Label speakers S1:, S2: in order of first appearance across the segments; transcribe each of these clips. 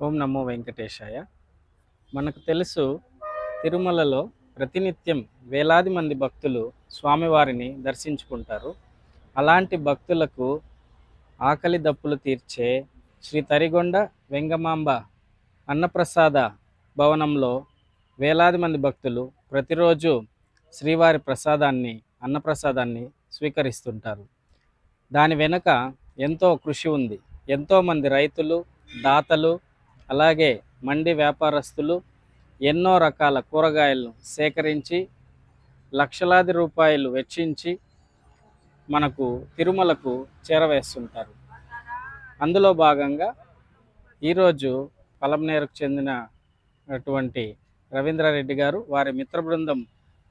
S1: ఓం నమో వెంకటేశాయ. మనకు తెలుసు తిరుమలలో ప్రతినిత్యం వేలాది మంది భక్తులు స్వామివారిని దర్శించుకుంటారు. అలాంటి భక్తులకు ఆకలి దప్పులు తీర్చే శ్రీ తరిగొండ వెంగమాంబ అన్నప్రసాద భవనంలో వేలాది మంది భక్తులు ప్రతిరోజు శ్రీవారి ప్రసాదాన్ని అన్నప్రసాదాన్ని స్వీకరిస్తుంటారు. దాని వెనుక ఎంతో కృషి ఉంది. ఎంతోమంది రైతులు దాతలు అలాగే మండి వ్యాపారస్తులు ఎన్నో రకాల కూరగాయలను సేకరించి లక్షలాది రూపాయలు వెచ్చించి మనకు తిరుమలకు చేరవేస్తుంటారు. అందులో భాగంగా ఈరోజు పలంనేరుకు చెందినటువంటి రవీంద్రారెడ్డి గారు వారి మిత్ర బృందం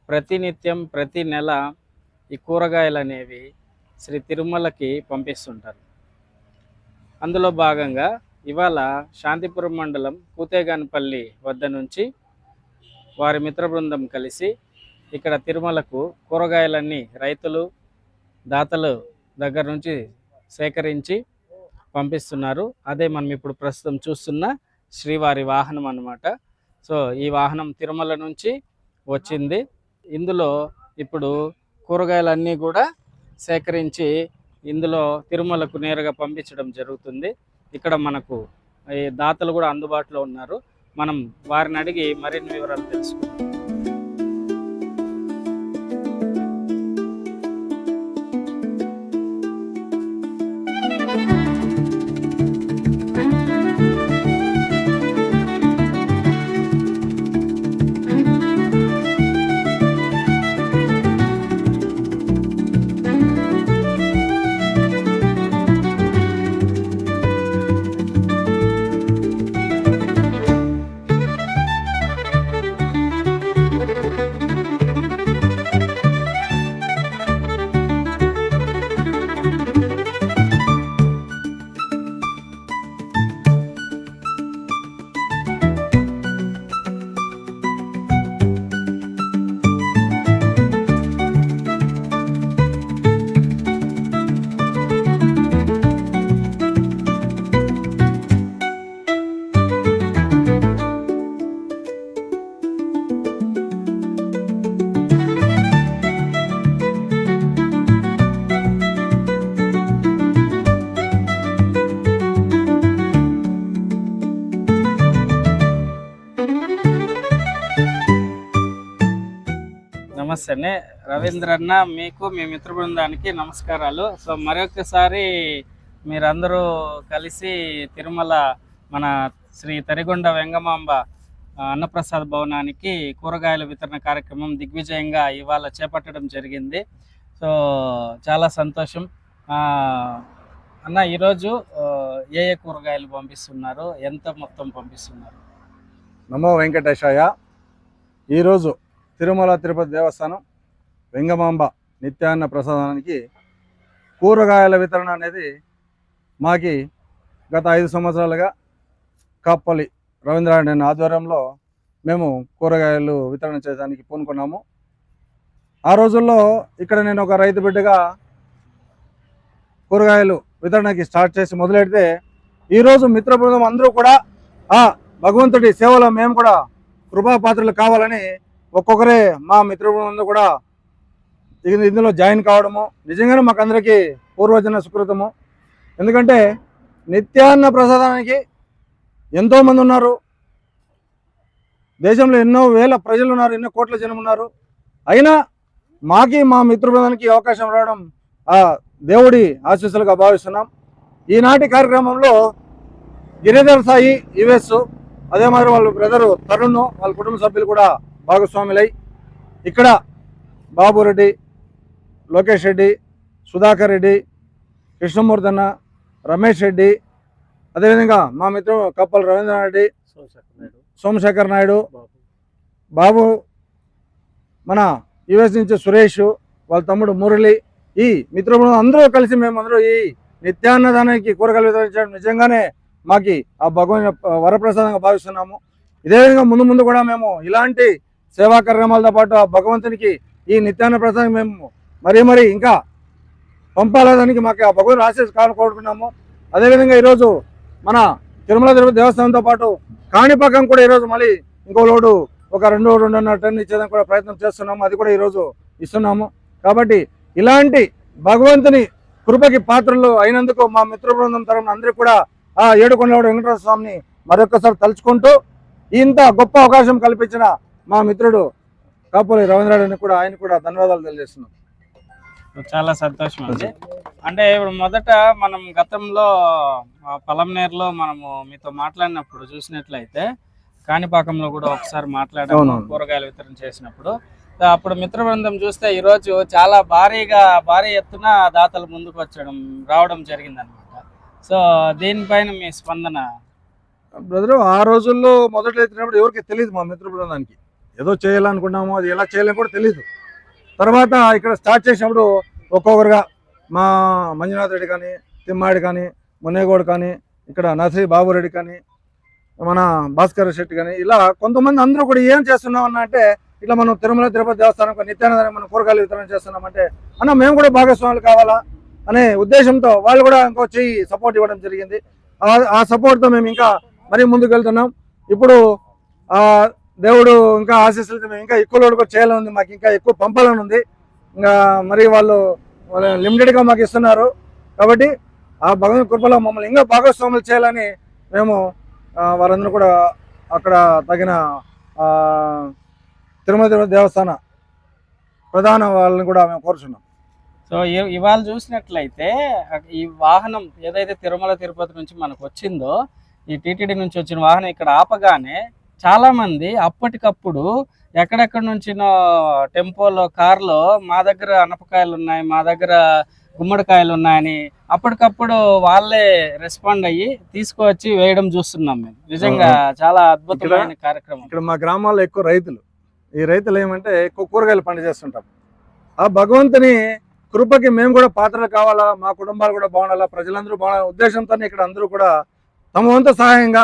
S1: ప్రతినిత్యం ప్రతి నెల ఈ కూరగాయలు అనేవి శ్రీ తిరుమలకి పంపిస్తుంటారు. అందులో భాగంగా ఇవాళ శాంతిపురం మండలం కూతేగానపల్లి వద్ద నుంచి వారి మిత్ర బృందం కలిసి ఇక్కడ తిరుమలకు కూరగాయలన్నీ రైతులు దాతలు దగ్గర నుంచి సేకరించి పంపిస్తున్నారు. అదే మనం ఇప్పుడు ప్రస్తుతం చూస్తున్న శ్రీవారి వాహనం అన్నమాట. సో ఈ వాహనం తిరుమల నుంచి వచ్చింది. ఇందులో ఇప్పుడు కూరగాయలన్నీ కూడా సేకరించి ఇందులో తిరుమలకు నేరుగా పంపించడం జరుగుతుంది. ఇక్కడ మనకు దాతలు కూడా అందుబాటులో ఉన్నారు. మనం వారిని అడిగి మరిన్ని వివరాలు తెలుసుకుందాం. నమస్తే అండి రవీంద్ర అన్న మీకు మీ మిత్ర బృందానికి నమస్కారాలు. సో మరొకసారి మీరందరూ కలిసి తిరుమల మన శ్రీ తరిగొండ వెంగమాంబ అన్నప్రసాద్ భవనానికి కూరగాయల వితరణ కార్యక్రమం దిగ్విజయంగా ఇవాళ చేపట్టడం జరిగింది. సో చాలా సంతోషం. అన్న ఈరోజు ఏ ఏ కూరగాయలు పంపిస్తున్నారు? ఎంత మొత్తం పంపిస్తున్నారు?
S2: నమో వెంకటేశాయ. ఈరోజు తిరుమల తిరుపతి దేవస్థానం వెంగమాంబ నిత్యాన్న ప్రసాదానికి కూరగాయల వితరణ అనేది మాకి గత ఐదు సంవత్సరాలుగా కప్పలి రవీంద్రారెడ్డి ఆధ్వర్యంలో మేము కూరగాయలు వితరణ చేయడానికి పూనుకున్నాము. ఆ రోజుల్లో ఇక్కడ నేను ఒక రైతు బిడ్డగా కూరగాయలు వితరణకి స్టార్ట్ చేసి మొదలెడితే ఈరోజు మిత్ర బృందం అందరూ కూడా ఆ భగవంతుడి సేవలో మేము కూడా కృపాపాత్రలు కావాలని ఒక్కొక్కరే మా మిత్ర బృందం కూడా ఇందులో జాయిన్ కావడము. నిజంగానే మాకందరికీ పూర్వజన సుకృతము. ఎందుకంటే నిత్యాన్న ప్రసాదానికి ఎంతోమంది ఉన్నారు. దేశంలో ఎన్నో వేల ప్రజలు ఉన్నారు ఎన్నో కోట్ల జనం ఉన్నారు. అయినా మాకి మా మిత్ర బృందానికి అవకాశం రావడం ఆ దేవుడి ఆశీస్సులుగా భావిస్తున్నాం. ఈనాటి కార్యక్రమంలో గిరిధర్ సాయి యుఎస్ అదే మాదిరి వాళ్ళ బ్రదరు తరుణ్ వాళ్ళ కుటుంబ సభ్యులు కూడా భాగస్వాములై ఇక్కడ బాబురెడ్డి లోకేష్ రెడ్డి సుధాకర్ రెడ్డి కృష్ణమూర్తి అన్న రమేష్ రెడ్డి అదేవిధంగా మా మిత్రుడు కప్పల్ రవీంద్రనాథ్ రెడ్డి సోమశేఖర్ నాయుడు. బాబు. మన యుఎస్ నుంచి సురేష్ వాళ్ళ తమ్ముడు మురళి ఈ మిత్రబృందం అందరూ కలిసి మేమందరూ ఈ నిత్యాన్నదానానికి కూరగాయలు వితరించడం నిజంగానే మాకి ఆ భగవాన్ వరప్రసాదంగా భావిస్తున్నాము. ఇదే విధంగా ముందు ముందు కూడా మేము ఇలాంటి సేవా కార్యక్రమాలతో పాటు ఆ భగవంతునికి ఈ నిత్యాన్న ప్రసాదం మేము మరీ మరీ ఇంకా పంపాలని మాకు ఆ భగవంతుని ఆశీస్ కావాలి కోరుకున్నాము అదేవిధంగా ఈరోజు మన తిరుమల తిరుపతి దేవస్థానంతో పాటు కాణిపాకం కూడా ఈరోజు మళ్ళీ ఇంకో లోడు ఒక రెండు రెండున్నర టన్ ఇచ్చేదానికి కూడా ప్రయత్నం చేస్తున్నాము. అది కూడా ఈరోజు ఇస్తున్నాము. కాబట్టి ఇలాంటి భగవంతుని కృపకి పాత్రలు అయినందుకు మా మిత్ర బృందం తరఫున అందరికీ కూడా ఆ ఏడుకొండలవాడు వెంకటేశ్వర స్వామిని మరొకసారి తలుచుకుంటూ ఇంత గొప్ప అవకాశం కల్పించిన మా మిత్రుడు కాపోలి రవీంద్రని కూడా ఆయన కూడా ధన్యవాదాలు తెలియజేస్తున్నాం.
S1: చాలా సంతోషం అండి. అంటే ఇప్పుడు మొదట మనం గతంలో పలంనేరులో మనము మీతో మాట్లాడినప్పుడు చూసినట్లయితే కాణిపాకంలో కూడా ఒకసారి మాట్లాడాము. కూరగాయలు వితరణ చేసినప్పుడు. అప్పుడు మిత్ర బృందం చూస్తే ఈ రోజు చాలా భారీగా భారీ ఎత్తున దాతలు ముందుకు వచ్చడం రావడం జరిగిందనమాట సో దీనిపైన మీ స్పందన?
S2: బ్రదర్ ఆ రోజుల్లో మొదట్లో ఎత్తినప్పుడు ఎవరికి తెలియదు మా మిత్ర బృందానికి. ఏదో చేయాలనుకున్నాము అది ఎలా చేయాలని కూడా తెలియదు తర్వాత ఇక్కడ స్టార్ట్ చేసినప్పుడు ఒక్కొక్కరుగా మా మంజునాథ్ రెడ్డి కానీ తిమ్మాడి కానీ మున్నేగౌడ్ కానీ ఇక్కడ నర్సరీ బాబు రెడ్డి కానీ మన భాస్కర్ శెట్టి కానీ ఇలా కొంతమంది అందరూ కూడా ఏం చేస్తున్నాం అంటే ఇట్లా మనం తిరుమల తిరుపతి దేవస్థానం నిత్యానంద మనం కూరగాయలు వితరణ చేస్తున్నామంటే అన్న మేము కూడా భాగస్వాములు కావాలా అనే ఉద్దేశంతో వాళ్ళు కూడా ఇంకో చెయ్యి సపోర్ట్ ఇవ్వడం జరిగింది. ఆ- సపోర్ట్తో మేము ఇంకా మరీ ముందుకు వెళ్తున్నాం ఇప్పుడు దేవుడు ఇంకా ఆశీస్సులతో మేము ఇంకా ఎక్కువ లోడ్ కూడా చేయాలని ఉంది. మాకు ఇంకా ఎక్కువ పంపాలని ఉంది. ఇంకా మరి వాళ్ళు వాళ్ళు లిమిటెడ్గా మాకు ఇస్తున్నారు. కాబట్టి ఆ భగవంతు కృపలో మమ్మల్ని ఇంకా భాగస్వాములు చేయాలని మేము వారందరూ కూడా అక్కడ తగిన తిరుమల తిరుమల దేవస్థాన ప్రధాన వాళ్ళని కూడా మేము కోరుచున్నాం.
S1: సో ఇవాళ చూసినట్లయితే ఈ వాహనం ఏదైతే తిరుమల తిరుపతి నుంచి మనకు వచ్చిందో ఈ టీటీడీ నుంచి వచ్చిన వాహనం ఇక్కడ ఆపగానే చాలా మంది అప్పటికప్పుడు ఎక్కడెక్కడి నుంచినో టెంపోలో కార్లో మా దగ్గర అనపకాయలు ఉన్నాయి మా దగ్గర గుమ్మడికాయలు ఉన్నాయని అప్పటికప్పుడు వాళ్ళే రెస్పాండ్ అయ్యి తీసుకువచ్చి వేయడం చూస్తున్నాం మేము. నిజంగా చాలా అద్భుతమైన కార్యక్రమం.
S2: ఇక్కడ మా గ్రామాల్లో ఎక్కువ రైతులు ఈ రైతులు ఏమంటే ఎక్కువ కూరగాయలు పంట చేస్తుంటాం ఆ భగవంతుని కృపకి మేము కూడా పాత్రలు కావాలా మా కుటుంబాలు కూడా బాగుండాలా ప్రజలందరూ బాగుండాలి ఉద్దేశంతో ఇక్కడ అందరూ కూడా తమ వంతు సహాయంగా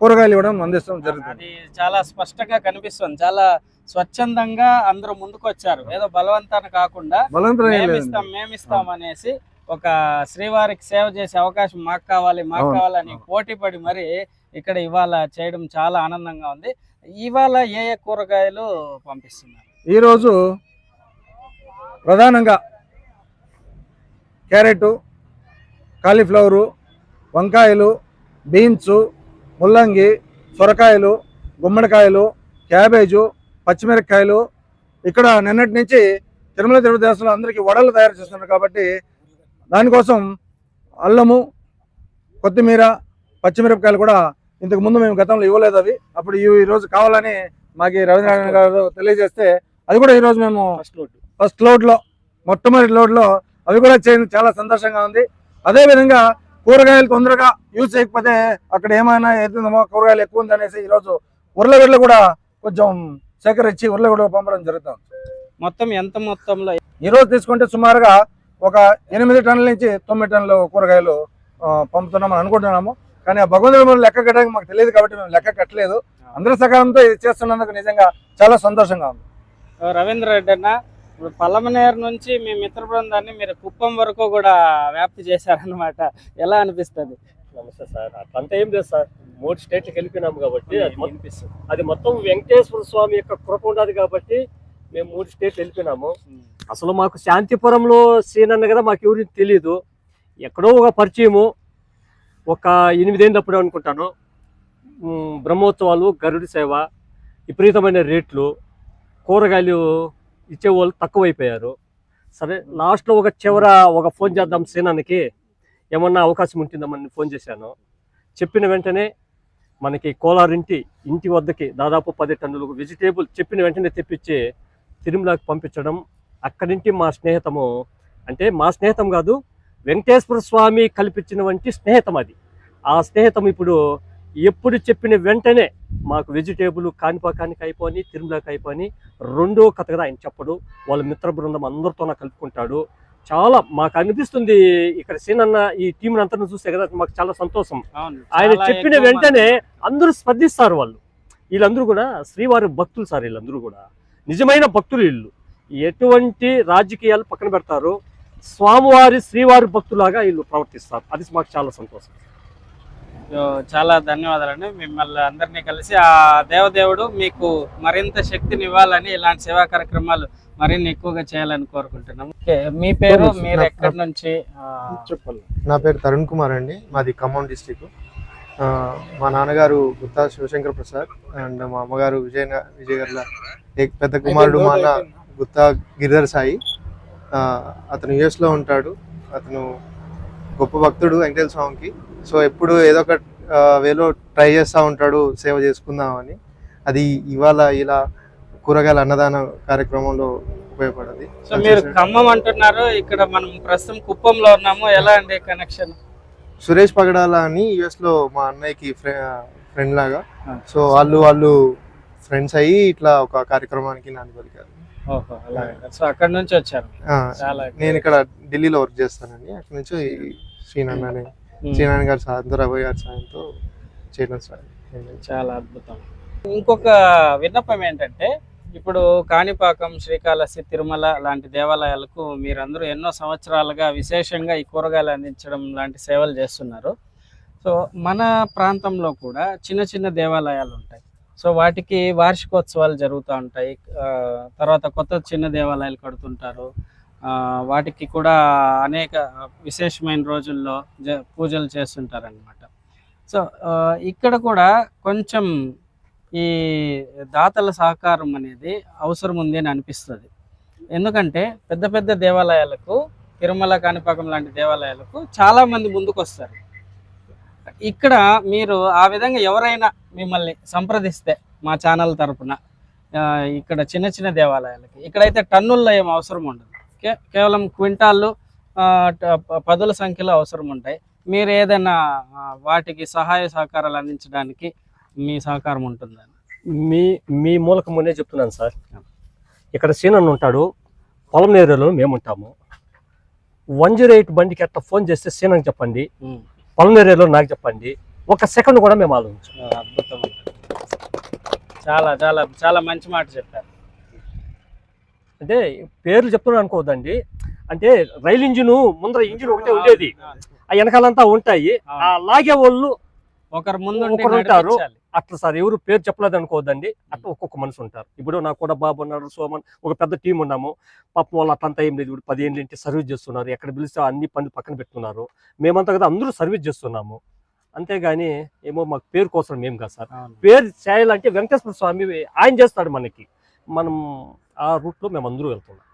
S2: కూరగాయలు ఇవ్వడం అందిస్తాం జరుగుతుంది.
S1: అది చాలా స్పష్టంగా కనిపిస్తుంది. చాలా స్వచ్ఛందంగా అందరూ ముందుకు వచ్చారు ఏదో బలవంతాన కాకుండా
S2: బలవంతం ఏం లేదు.
S1: మేమిస్తాం మేమిస్తాం అనేసి ఒక శ్రీవారికి సేవ చేసే అవకాశం మాకు కావాలి మాకు
S2: అవును,
S1: కావాలని
S2: అవును.
S1: పోటీ పడి మరి ఇక్కడ ఇవాళ చేయడం చాలా ఆనందంగా ఉంది. ఇవాళ ఏ ఏ కూరగాయలు పంపిస్తున్నారు?
S2: ఈరోజు ప్రధానంగా క్యారెట్ కాలీఫ్లవరు వంకాయలు బీన్స్ ముల్లంగి సొరకాయలు గుమ్మడికాయలు క్యాబేజు పచ్చిమిరపకాయలు. ఇక్కడ నిన్నటి నుంచి తిరుమల తిరుపతి దేవస్థానంలో అందరికీ వడలు తయారు చేస్తున్నారు కాబట్టి దానికోసం అల్లము కొత్తిమీర పచ్చిమిరపకాయలు కూడా ఇంతకు ముందు మేము గతంలో ఇవ్వలేదు అవి. అప్పుడు ఇవి ఈరోజు కావాలని మాకు రవీంద్రనారాయణ గారు తెలియజేస్తే అది కూడా ఈరోజు మేము ఫస్ట్ లోడ్లో మొట్టమొదటి లోడ్లో అవి కూడా చేయడం. చాలా సంతోషంగా ఉంది. అదేవిధంగా కూరగాయలు తొందరగా యూజ్ చేయకపోతే అక్కడ ఏమైనా అవుతుందేమో కూరగాయలు ఎక్కువ ఉంది అనేసి ఈరోజు ఉర్లగడ్డలు కూడా కొంచెం సేకరించి ఉర్లగడ్డ పంపడం జరుగుతుంది.
S1: మొత్తం ఎంత మొత్తంలో
S2: ఈ రోజు తీసుకుంటే సుమారుగా ఒక ఎనిమిది టన్నుల నుంచి తొమ్మిది టన్నుల కూరగాయలు పంపుతున్నామని అనుకుంటున్నాము. కానీ ఆ భగవంతుడి మనం లెక్క కట్టడానికి మాకు తెలియదు కాబట్టి మేము లెక్క కట్టలేదు. అందరి సకాలంతో ఇది చేస్తున్నందుకు నిజంగా చాలా సంతోషంగా ఉంది.
S1: రవీంద్ర రెడ్డి అన్న ఇప్పుడు పల్లమనేరు నుంచి మీ మిత్ర బృందాన్ని మీరు కుప్పం వరకు కూడా వ్యాప్తి చేశారనమాట ఎలా అనిపిస్తుంది?
S3: నమస్తే సార్. అట్లంతా ఏం లేదు సార్. మూడు స్టేట్లకు వెళ్ళిపోయినాము కాబట్టి అది మొత్తం- అది మొత్తం వెంకటేశ్వర స్వామి యొక్క కృప ఉన్నది కాబట్టి మేము మూడు స్టేట్లు వెళ్ళిపోయినాము. అసలు మాకు శాంతిపురంలో సీన్ అన్న కదా మాకు ఎవరికి తెలియదు ఎక్కడో ఒక పరిచయము ఒక ఎనిమిదేళ్ళప్పుడు అనుకుంటాను. బ్రహ్మోత్సవాలు గరుడి సేవ విపరీతమైన రేట్లు కూరగాయలు ఇచ్చేవాళ్ళు తక్కువైపోయారు. సరే లాస్ట్లో ఒక చివర ఒక ఫోన్ చేద్దాం సీనానికి ఏమన్నా అవకాశం ఉంటుందామని ఫోన్ చేశాను. చెప్పిన వెంటనే మనకి కోలారింటి ఇంటి వద్దకి దాదాపు పది టన్నులు వెజిటేబుల్ చెప్పిన వెంటనే తెప్పించి తిరుమలకి పంపించడం అక్కడి నుంచి మా స్నేహితము అంటే మా స్నేహితం కాదు వెంకటేశ్వర స్వామి కల్పించిన వంటి స్నేహితం అది. ఆ స్నేహితం ఇప్పుడు ఎప్పుడు చెప్పిన వెంటనే మాకు వెజిటేబుల్ కాణిపాకానికి అయిపోని తిరుమలకి అయిపోని రెండో కథ కదా ఆయన చెప్పడు. వాళ్ళ మిత్ర బృందం అందరితో కలుపుకుంటాడు. చాలా మాకు అనిపిస్తుంది ఇక్కడ సీన్ అన్న ఈ టీం అంతా చూస్తే కదా మాకు చాలా సంతోషం. ఆయన చెప్పిన వెంటనే అందరూ స్పందిస్తారు వాళ్ళు. వీళ్ళందరూ కూడా శ్రీవారి భక్తులు సార్ వీళ్ళందరూ కూడా. నిజమైన భక్తులు వీళ్ళు. ఎటువంటి రాజకీయాలు పక్కన పెడతారు. స్వామివారి శ్రీవారి భక్తులాగా వీళ్ళు ప్రవర్తిస్తారు. అది మాకు చాలా సంతోషం.
S1: చాలా ధన్యవాదాలండి. మిమ్మల్ని అందరినీ కలిసి ఆ దేవదేవుడు మీకు మరింత శక్తిని ఇవ్వాలని ఇలాంటి సేవా కార్యక్రమాలు మరిన్ని ఎక్కువగా చేయాలని కోరుకుంటున్నాం ఓకే, మీ పేరు మీరు ఎక్కడి నుంచి?
S4: చెప్పాలి
S5: నా పేరు తరుణ్ కుమార్ అండి. మాది ఖమ్మం డిస్టిక్. మా నాన్నగారు గుత్తా శివశంకర్ ప్రసాద్ అండ్ మా అమ్మగారు విజయ విజయ్ గారి ఏ- పెద్ద కుమారుడు మా అన్న గుత్తా గిరిధర్ సాయి. అతను యుఎస్లో ఉంటాడు. అతను గొప్ప భక్తుడు వెంకటేశ్వర స్వామికి. సో ఎప్పుడు ఏదో ఒక వేలో ట్రై చేస్తూ ఉంటాడు సేవ చేసుకుందామని అది ఇవాళ ఇలా కూరగాయల అన్నదాన కార్యక్రమంలో ఉపయోగపడది.
S1: సో మీరు ఖమ్మం అంటున్నారు ఇక్కడ మనం ప్రస్తుతం కుప్పంలో ఉన్నాము ఎలా అండి కనెక్షన్
S5: సురేష్ పగడాల అని యుఎస్లో మా అన్నయ్యకి ఫ్రెండ్ లాగా. సో వాళ్ళు వాళ్ళు ఫ్రెండ్స్ అయ్యి ఇట్లా ఒక కార్యక్రమానికి నాన్న పలికారు.
S1: సో అక్కడ నుంచి వచ్చారు.
S5: నేను ఇక్కడ ఢిల్లీలో వర్క్ చేస్తానండి అక్కడ నుంచి శ్రీనారాయణ. శ్రీనారాయణ గారి సాయంతో రవి గారి సాయంతో చేయడం సార్.
S1: చాలా అద్భుతం. ఇంకొక విన్నపం ఏంటంటే ఇప్పుడు కాణిపాకం శ్రీకాళహస్తి తిరుమల లాంటి దేవాలయాలకు మీరందరూ ఎన్నో సంవత్సరాలుగా విశేషంగా ఈ కూరగాయలు అందించడం లాంటి సేవలు చేస్తున్నారు. సో మన ప్రాంతంలో కూడా చిన్న చిన్న దేవాలయాలు ఉంటాయి. సో వాటికి వార్షికోత్సవాలు జరుగుతూ ఉంటాయి. తర్వాత కొత్త చిన్న దేవాలయాలు కడుతుంటారు. వాటికి కూడా అనేక విశేషమైన రోజుల్లో జ పూజలు చేస్తుంటారనమాట సో ఇక్కడ కూడా కొంచెం ఈ దాతల సహకారం అనేది అవసరం ఉంది అని అనిపిస్తుంది. ఎందుకంటే పెద్ద పెద్ద దేవాలయాలకు తిరుమల కాణిపాకం లాంటి దేవాలయాలకు చాలామంది ముందుకు వస్తారు ఇక్కడ మీరు ఆ విధంగా ఎవరైనా మిమ్మల్ని సంప్రదిస్తే మా ఛానల్ తరపున ఇక్కడ చిన్న చిన్న దేవాలయాలకి ఇక్కడైతే టన్నుల్లో ఏం అవసరం ఉండదు. కేవలం క్వింటాళ్ళు పదుల సంఖ్యలో అవసరం ఉంటాయి. మీరు ఏదైనా వాటికి సహాయ సహకారాలు అందించడానికి మీ సహకారం ఉంటుందని
S3: మీ మీ మూలకం ముందే చెప్తున్నాను సార్. ఇక్కడ సీనన్ ఉంటాడు. పొలం ఏరియాలో మేము ఉంటాము. వన్ జీరో ఎయిట్ బండికి అట్లా ఫోన్ చేస్తే సీనని చెప్పండి. పొలం ఏరియాలో నాకు చెప్పండి. ఒక సెకండ్ కూడా మేము ఆలోచించాం.
S1: అద్భుతం చాలా చాలా చాలా మంచి మాట చెప్పారు.
S3: అంటే పేర్లు చెప్తున్నాను అనుకోవద్దండి. అంటే రైలు ఇంజిన్ ముందర ఇంజిన్ ఒకటే ఉండేది. ఆ వెనకాలంతా ఉంటాయి. ఆ లాగే వాళ్ళు
S1: ఒకరు ముందు
S3: ఒకరు ఉంటారు. అట్లా సార్ ఎవరు పేరు చెప్పలేదు అనుకోవద్దండి. అట్లా ఒక్కొక్క మనిషి ఉంటారు. ఇప్పుడు నాకు కూడా బాబు ఉన్నాడు సోమన్ ఒక పెద్ద టీం ఉన్నాము. పాపం వాళ్ళు అట్లంతా ఏం లేదు. ఇప్పుడు పదిహేను ఇంటి సర్వీస్ చేస్తున్నారు. ఎక్కడ పిలిస్తే అన్ని పనులు పక్కన పెట్టుకున్నారు. మేమంతా కదా అందరూ సర్వీస్ చేస్తున్నాము. అంతేగాని ఏమో మాకు పేరు కోసం మేము కాదు సార్. పేరు చేయాలంటే వెంకటేశ్వర స్వామి ఆయన చేస్తాడు మనకి. మనం ఆ రూట్లో మేము అందరూ వెళ్తున్నాం.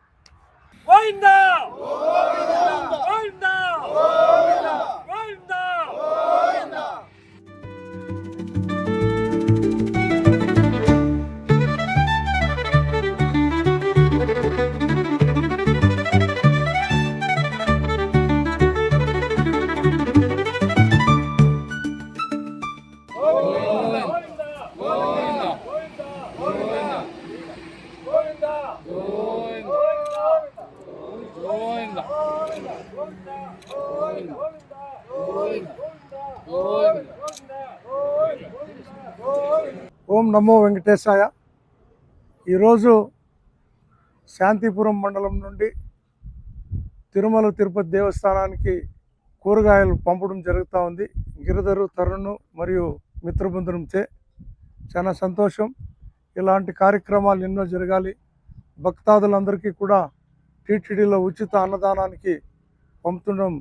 S4: ఓం నమో వెంకటేశాయ. ఈరోజు శాంతిపురం మండలం నుండి తిరుమల తిరుపతి దేవస్థానానికి కూరగాయలు పంపడం జరుగుతూ ఉంది. గిరిధరు తరుణ్ మరియు మిత్రబృందంచే చాలా సంతోషం. ఇలాంటి కార్యక్రమాలు ఎన్నో జరగాలి. భక్తాదులందరికీ కూడా టీటీడీలో ఉచిత అన్నదానానికి పంపుతుండడం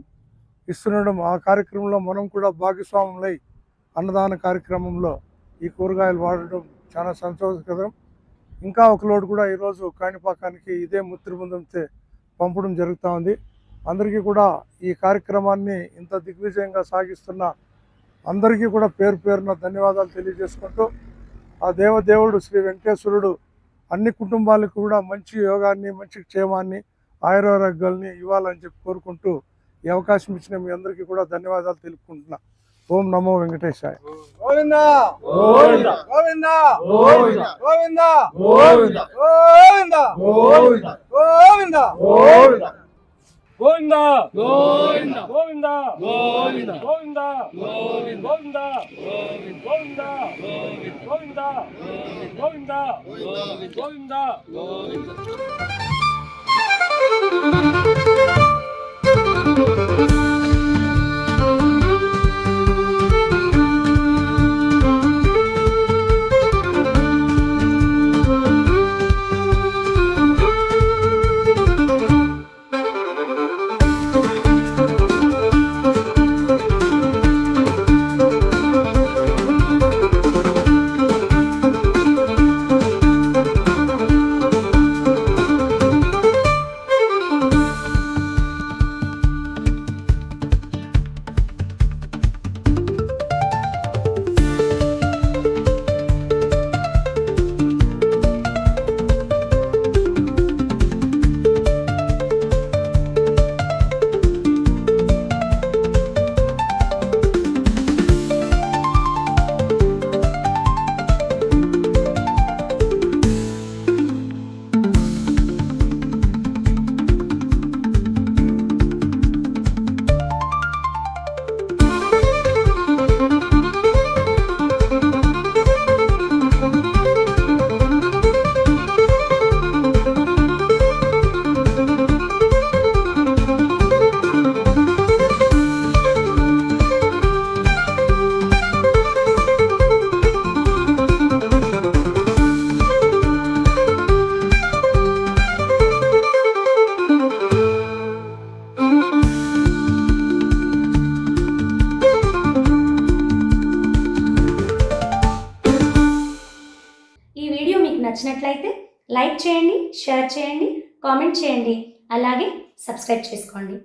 S4: ఇస్తుండడం ఆ కార్యక్రమంలో మనం కూడా భాగస్వాములై అన్నదాన కార్యక్రమంలో ఈ కూరగాయలు వాడడం చాలా సంతోషకరం. ఇంకా ఒక లోడ్ కూడా ఈరోజు కాణిపాకానికి ఇదే ముత్తిరి పంపడం జరుగుతూ ఉంది. అందరికీ కూడా ఈ కార్యక్రమాన్ని ఇంత దిగ్విజయంగా సాగిస్తున్న అందరికీ కూడా పేరు పేరున ధన్యవాదాలు తెలియజేసుకుంటూ ఆ దేవదేవుడు శ్రీ వెంకటేశ్వరుడు అన్ని కుటుంబాలకు కూడా మంచి యోగాన్ని మంచి క్షేమాన్ని ఆయురారోగ్యాల్ని ఇవ్వాలని చెప్పి కోరుకుంటూ ఈ అవకాశం ఇచ్చిన మీ అందరికీ కూడా ధన్యవాదాలు తెలుపుకుంటున్నాను ఓం నమో వెంకటేశాయ
S2: గోవింద
S3: గోవింద.
S2: గోవింద
S4: గోవింద.
S2: గోవింద
S4: గోవింద.
S2: గోవింద
S4: గోవింద.
S2: గోవింద
S4: గోవింద.
S3: గోవింద గోవింద గోవింద గోవింద గోవింద గోవింద గోవింద గోవింద గోవింద గోవింద
S6: నచ్చినట్లయితే కామెంట్ చేయండి. అలాగే సబ్స్క్రైబ్ చేసుకోండి.